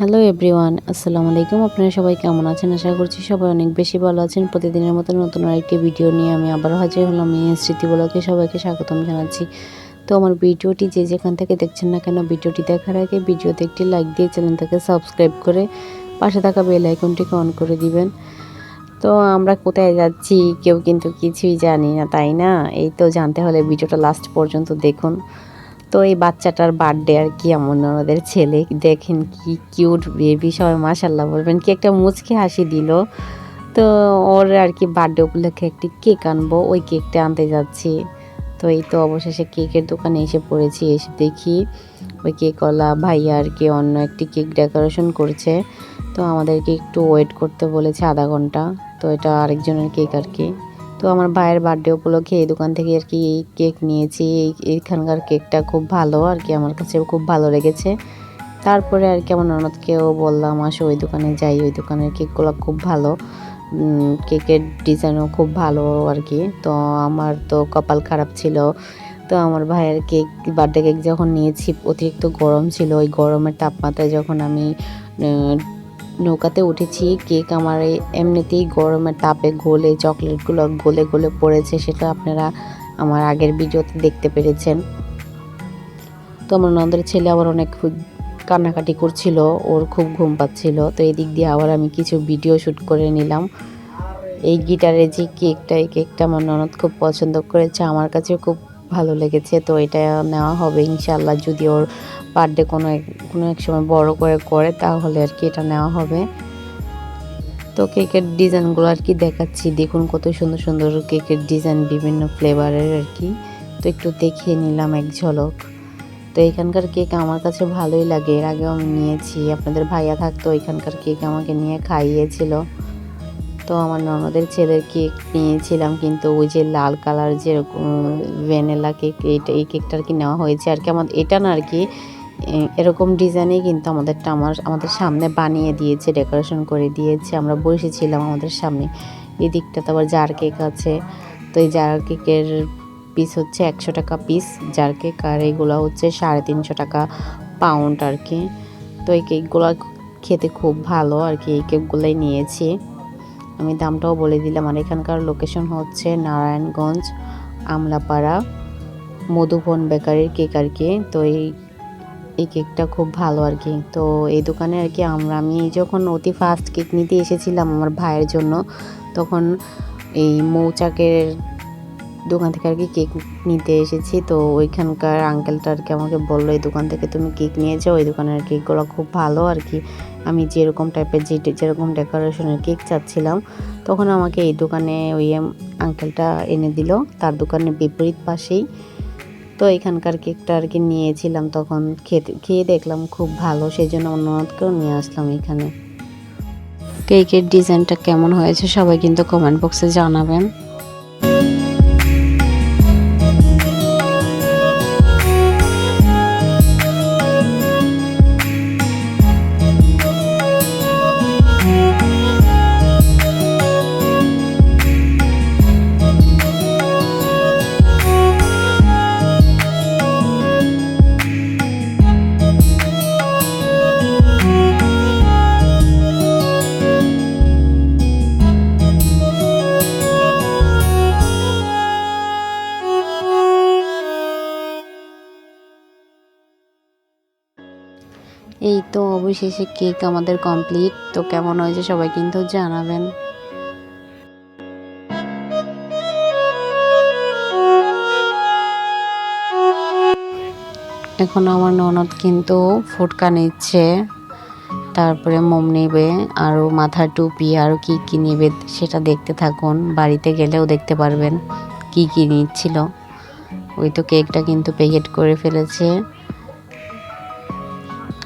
Hello everyone, আসসালামু আলাইকুম। আপনারা সবাই কেমন আছেন? আশা করছি সবাই অনেক বেশি ভালো আছেন। প্রতিদিনের মতো নতুন আরেকটি ভিডিও নিয়ে আমি আবার হাজির হলাম এই স্মৃতি বলাকে সবাইকে স্বাগতম জানাচ্ছি। তো আমার ভিডিওটি যে যেখান থেকে দেখছেন না কেন, ভিডিওটি দেখার আগে ভিডিওতে একটি লাইক দিয়ে চ্যানেলটাকে সাবস্ক্রাইব করে পাশে থাকা বেল আইকনটিকে অন করে দিবেন। তো আমরা কোথায় যাচ্ছি, কেউ কিন্তু কিছুই জানি না, তাই না? এই তো জানতে হলে ভিডিওটা লাস্ট পর্যন্ত দেখুন। তো এই বাচ্চাটার বার্থডে আর কি এমন ওদের ছেলে। দেখেন কি কিউট বেবি সবাই মাসাল্লাহ বলবেন, কি একটা মুচকি হাসি দিল। তো ওর আর কি বার্থডে উপলক্ষে একটি কেক আনব, ওই কেকটা আনতে যাচ্ছি। তো এই তো অবশেষে কেকের দোকানে এসে পড়েছি, এসে দেখি ওই কেকওয়ালা ভাইয়া আর কি অন্য একটি কেক ডেকোরেশন করছে। তো আমাদেরকে একটু ওয়েট করতে বলেছে আধা ঘণ্টা। তো এটা আরেকজনের কেক আর কি। তো আমার ভাইয়ের বার্থডে উপলক্ষে এই দোকান থেকে আর কি এই কেক নিয়েছি। এই, এইখানকার কেকটা খুব ভালো আর কি, আমার কাছে খুব ভালো লেগেছে। তারপরে আর কি আমার ননদকেও বললাম, আসো ওই দোকানে যাই, ওই দোকানের কেকগুলো খুব ভালো। কেকের ডিজাইনও খুব ভালো আর কি। তো আমার তো কপাল খারাপ ছিল। তো আমার ভাইয়ের কেক বার্থডে কেক যখন নিয়েছি, অতিরিক্ত গরম ছিল। ওই গরমের তাপমাত্রায় যখন আমি নৌকাতে উঠেছি, কেক আমার এমনিতেই গরমের তাপে গলে, চকলেটগুলো গলে গলে পড়েছে সেটা আপনারা আমার আগের ভিডিওতে দেখতে পেরেছেন। তো আমার নন্দের ছেলে আবার অনেক কান্নাকাটি করছিল, ওর খুব ঘুম পাচ্ছিল, তো এই দিক দিয়ে আবার আমি কিছু ভিডিও শ্যুট করে নিলাম। এই গিটারের যে কেকটা, এই কেকটা আমার ননদ খুব পছন্দ করেছে, আমার কাছেও খুব ভালো লেগেছে, তো এটা নেওয়া হবে ইনশাল্লাহ যদি ওর বার্থডে কোনো এক- কোনো এক সময় বড় করে করে, তাহলে আর কি এটা নেওয়া হবে। তো কেকের ডিজাইনগুলো আর কি দেখাচ্ছি, দেখুন কত সুন্দর সুন্দর কেকের ডিজাইন, বিভিন্ন ফ্লেভারের আর কি। তো একটু দেখিয়ে নিলাম এক ঝলক। তো এখানকার কেক আমার কাছে ভালোই লাগে, এর আগেও আমি নিয়েছি, আপনাদের ভাইয়া থাকতো, এখানকার কেক আমাকে নিয়ে খাইয়েছিল। তো আমার ননদের ছেলের কেক নিয়েছিলাম, কিন্তু ওই যে লাল কালার যে ভ্যানিলা কেক, এইটা, এই কেকটা আর কি নেওয়া হয়েছে আর কি। আমাদের, এটা না আর কি এরকম ডিজাইনেই কিন্তু আমাদেরটা আমার, আমাদের সামনে বানিয়ে দিয়েছে, ডেকোরেশন করে দিয়েছে। আমরা বসেছিলাম আমাদের সামনে এই দিকটাতে আবার জার কেক আছে। তো এই জার কেকের পিস হচ্ছে একশো টাকা পিস জার কেক, আর এগুলো হচ্ছে সাড়ে তিনশো টাকা পাউন্ড আর কি। তো এই কেকগুলো খেতে খুব ভালো আর কি, এই কেকগুলোই নিয়েছি। আমি দামটাও বলে দিলাম। আর এখানকার লোকেশন হচ্ছে নারায়ণগঞ্জ, আমলাপাড়া, মধুবন বেকারির কেক আর কি। তো এই এই কেকটা খুব ভালো আর কি। তো এই দোকানে আর কি আমরা, আমি যখন অতি ফার্স্ট কেক নিতে এসেছিলাম আমার ভাইয়ের জন্য, তখন এই মৌচাকের দোকান থেকে আর কি কেক নিতে এসেছি। তো ওইখানকার আঙ্কেলটা আর কি আমাকে বলল, এই দোকান থেকে তুমি কেক নিয়েছো ওই দোকানের কেকগুলো খুব ভালো আর কি। আমি যেরকম টাইপের যে যেরকম ডেকোরেশনের কেক চাচ্ছিলাম, তখন আমাকে এই দোকানে ওই আঙ্কেলটা এনে দিল। তার দোকানের বিপরীত পাশেই। তো এখানকার কেকটা আর কি নিয়েছিলাম তখন। খেতে খেয়ে দেখলাম খুব ভালো সেই জন্য ননদকেও নিয়ে আসলাম এখানে। কেকের ডিজাইনটা কেমন হয়েছে সবাই কিন্তু কমেন্ট বক্সে জানাবেন। তো অবশেষে কেক আমাদের কমপ্লিট তো কেমন হয়েছে সবাই কিন্তু জানাবেন। এখন আমার ননদ কিন্তু ফুটকা নিচ্ছে। তারপরে মোম নেবে আরও মাথার টুপি আরও কি কি নেবে সেটা দেখতে থাকুন। বাড়িতে গেলেও দেখতে পারবেন কি কি নিচ্ছিল। ওই তো কেকটা কিন্তু প্যাকেট করে ফেলেছে।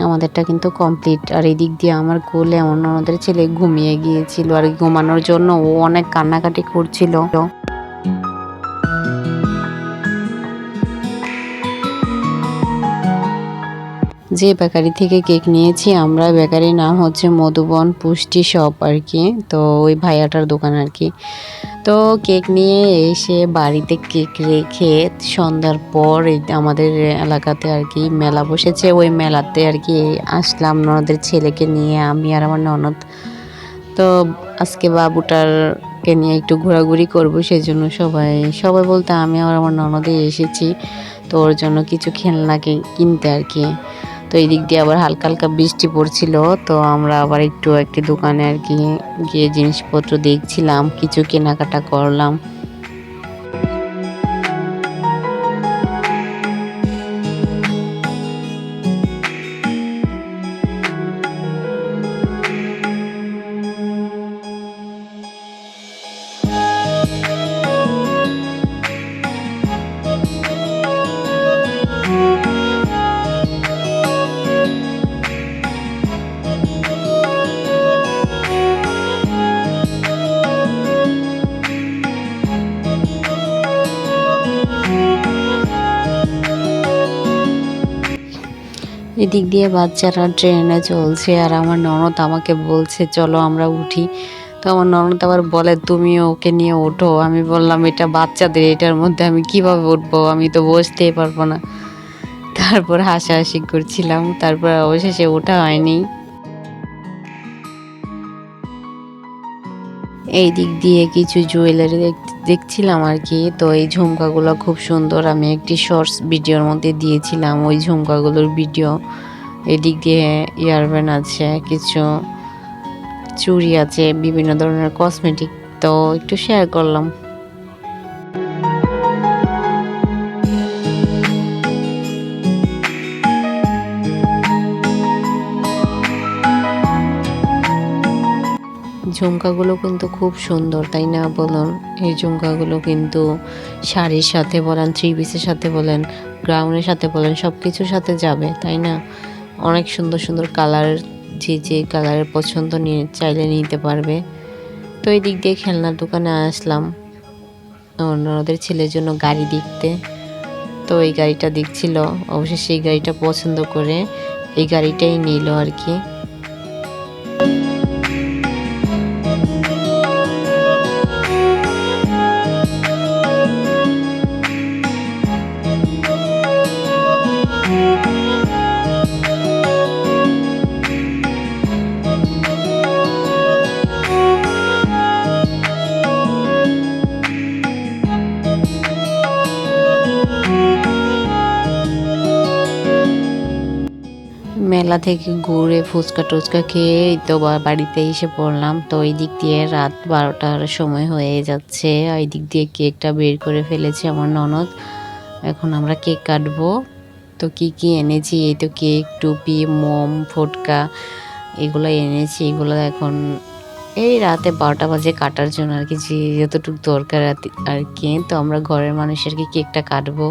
আমাদেরটা কিন্তু কমপ্লিট আর এই দিক দিয়ে আমার কোলে আমার ননদের ছেলে ঘুমিয়ে গিয়েছিল আর ঘুমানোর জন্য ও অনেক কান্নাকাটি করছিল। যে বেকারি থেকে কেক নিয়েছি, আমরা বেকারির নাম হচ্ছে মধুবন পুষ্টি শপ আর কি। তো ওই ভাইয়াটার দোকান আর কি। তো কেক নিয়ে এসে বাড়িতে কেক রেখে সন্ধ্যার পর আমাদের এলাকাতে আর কি মেলা বসেছে। ওই মেলাতে আর কি আসলাম ননদের ছেলেকে নিয়ে, আমি আর আমার ননদ। তো আজকে বাবুটারকে নিয়ে একটু ঘোরাঘুরি করব সেই জন্য সবাই সবাই বলতে আমি আর আমার ননদে এসেছি। তো ওর জন্য কিছু খেলনা কিনতে আর কি। তো এই দিক দিয়ে আবার হালকা হালকা বৃষ্টি পড়ছিল, তো আমরা আবার একটু একটি দোকানে আর কি গিয়ে জিনিসপত্র দেখছিলাম, কিছু কেনাকাটা করলাম। এদিক দিয়ে বাচ্চারা ট্রেনে চলছে আর আমার ননদ আমাকে বলছে, চলো আমরা উঠি। তো আমার ননদ আবার বলে, তুমি ওকে নিয়ে ওঠো। আমি বললাম, এটা বাচ্চাদের, এটার মধ্যে আমি কীভাবে উঠবো? আমি তো বসতেই পারব না। তারপর হাসাহাসি করছিলাম, তারপর অবশেষে ওঠা হয়নি। এই দিক দিয়ে কিছু জুয়েলারি দেখছিলাম আর কি। তো এই ঝুমকাগুলো খুব সুন্দর। আমি একটি শর্টস ভিডিওর মধ্যে দিয়েছিলাম। ওই ঝুমকাগুলোর ভিডিও। এদিক দিয়ে ইয়ারব্যান্ড আছে, কিছু চুরি আছে, বিভিন্ন ধরনের কসমেটিক তো একটু শেয়ার করলাম। ঝুমকাগুলো কিন্তু খুব সুন্দর, তাই না বলুন? এই ঝুমকাগুলো কিন্তু শাড়ির সাথে বলেন থ্রি পিসের সাথে বলেন গ্রাউন্ডের সাথে বলেন সব কিছুর সাথে যাবে, তাই না? অনেক সুন্দর সুন্দর কালার যে যে কালারের পছন্দ নিয়ে চাইলে নিতে পারবে। তো এই দিক দিয়ে খেলনার দোকানে আসলাম। ওনাদের ছেলের জন্য গাড়ি দেখতে। তো এই গাড়িটা দেখছিল অবশ্যই সেই গাড়িটা পছন্দ করে এই গাড়িটাই নিল আর কি। মেলা থেকে ঘুরে ফুচকা টুচকা খেয়ে তো বাড়িতে এসে পড়লাম। তো এই দিক দিয়ে রাত বারোটার সময় হয়ে যাচ্ছে। ওই দিক দিয়ে কেকটা বের করে ফেলেছে আমার ননদ। এখন আমরা কেক কাটবো। তো কি কি এনেছি? এই তো কেক, টুপি, মোম, ফটকা এগুলো এনেছি। এগুলো এখন এই রাতে বারোটা বাজে কাটার জন্য আর কি, যে যতটুকু দরকার আর কি। তো আমরা ঘরের মানুষের কি কেকটা কাটবো?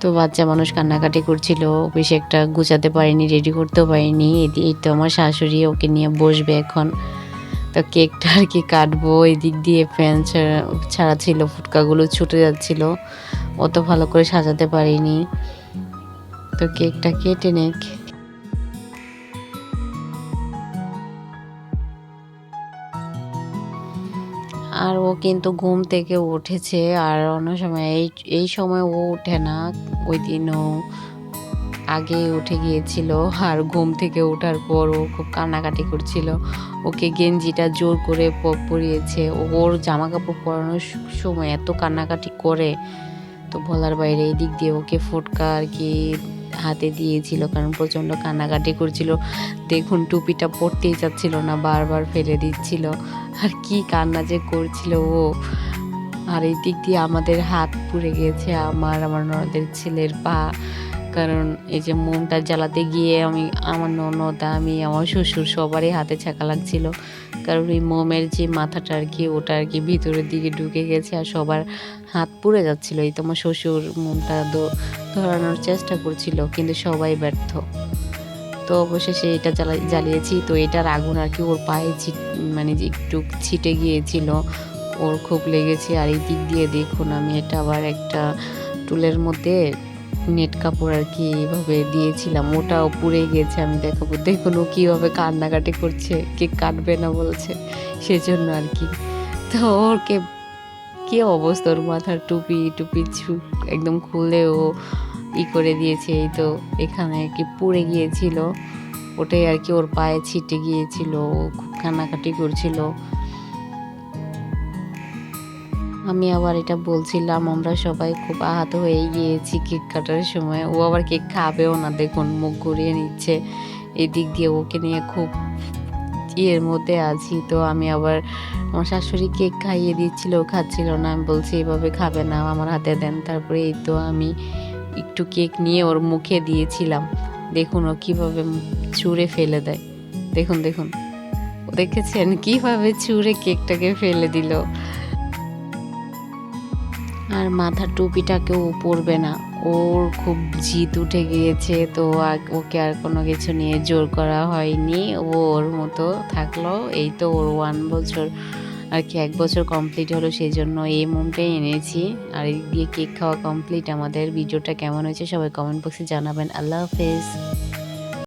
তো বাচ্চা মানুষ কান্নাকাটি করছিল বেশি একটা গুছাতে পারিনি রেডি করতেও পারিনি এই তো আমার শাশুড়ি ওকে নিয়ে বসবে এখন। তো কেকটা আর কি কাটবো, এদিক দিয়ে ফ্যান ছাড়া ছিল ফুটকাগুলো ছুটে যাচ্ছিল, অত ভালো করে সাজাতে পারিনি। তো কেকটা কেটে নেক। আর ও কিন্তু ঘুম থেকে উঠেছে আর অন্য সময় এই এই সময় ও ওঠে না, ওই দিনও আগে উঠে গিয়েছিল আর ঘুম থেকে ওঠার পর ও খুব কান্নাকাটি করছিল। ওকে গেঞ্জিটা জোর করে পরিয়েছে। ওর জামা কাপড় পরানোর সময় এত কান্নাকাটি করে, তো বলার বাইরে এই দিক দিয়ে ওকে ফোটকা আর কি হাতে দিয়েছিল, কারণ প্রচণ্ড কান্নাকাটি করছিল। দেখুন, টুপিটা পরতেই চাচ্ছিল না, বারবার ফেলে দিচ্ছিল। আর কি কান্না যে করছিল ও। আর এই দিক দিয়ে আমাদের হাত পুড়ে গেছে, আমার আমার ননদের ছেলের পা। কারণ এই যে মোমটা জ্বালাতে গিয়ে আমি, আমার ননদ, আমি, আমার শ্বশুর সবারই হাতে ছাকা লাগছিল। কারণ ওই মোমের যে মাথাটা আর কি, ওটা আর কি ভিতরের দিকে ঢুকে গেছে আর সবার হাত পুড়ে যাচ্ছিল। এই তো আমার শ্বশুর মোমটা ধরানোর চেষ্টা করছিল, কিন্তু সবাই ব্যর্থ। তো অবশেষে এটা জ্বালা, জ্বালিয়েছি। তো এটার আগুন আর কি ওর পায়ে মানে একটু ছিটে গিয়েছিল, ওর খুব লেগেছে। আর এই দিক দিয়ে দেখুন, আমি এটা আবার একটা টুলের মধ্যে নেট কাপড় আর কি এইভাবে দিয়েছিলাম, ওটাও পুড়ে গেছে। আমি দেখাবো, দেখুন ও কীভাবে কান্নাকাটি করছে, কে কাটবে না বলছে, সেজন্য আর কি। তো ওরকে কি অবস্থা? ওর মাথার টুপি টুপি একদম খুলে ও ই করে দিয়েছে, এই তো এখানে আর কি পুড়ে গিয়েছিল। ওটাই আর কি ওর পায়ে ছিটে গিয়েছিল, ও খুব কান্নাকাটি করছিল। আমি আবার এটা বলছিলাম, আমরা সবাই খুব আহত হয়ে গিয়েছি কেক কাটার সময়। ও আবার কেক খাবেও না, দেখুন মুখ ঘুরিয়ে নিচ্ছে। এদিক দিয়ে ওকে নিয়ে খুব ইয়ের মধ্যে আছি। তো আমি আবার আমার শাশুড়ি কেক খাইয়ে দিচ্ছিল, ও খাচ্ছিল না। আমি বলছি, এভাবে খাবে না, আমার হাতে দেন। তারপরে এই তো আমি একটু কেক নিয়ে ওর মুখে দিয়েছিলাম। দেখুন ও কীভাবে ছুঁড়ে ফেলে দেয়। দেখুন দেখুন। দেখেছেন কীভাবে ছুঁড়ে কেকটাকে ফেলে দিল। আর মাথার টুপিটাকেও পরবে না। ওর খুব জিদ উঠে গিয়েছে, তো ওকে আর কোনো কিছু নিয়ে জোর করা হয়নি। ও ওর মতো থাকল, এই তো ওর ওয়ান বছর, আর কি এক বছর কমপ্লিট হলো সেই জন্য এই মোমটাই এনেছি। আর এই দিয়ে কেক খাওয়া কমপ্লিট আমাদের ভিডিওটা কেমন হয়েছে সবাই কমেন্ট বক্সে জানাবেন। আল্লাহ হাফেজ।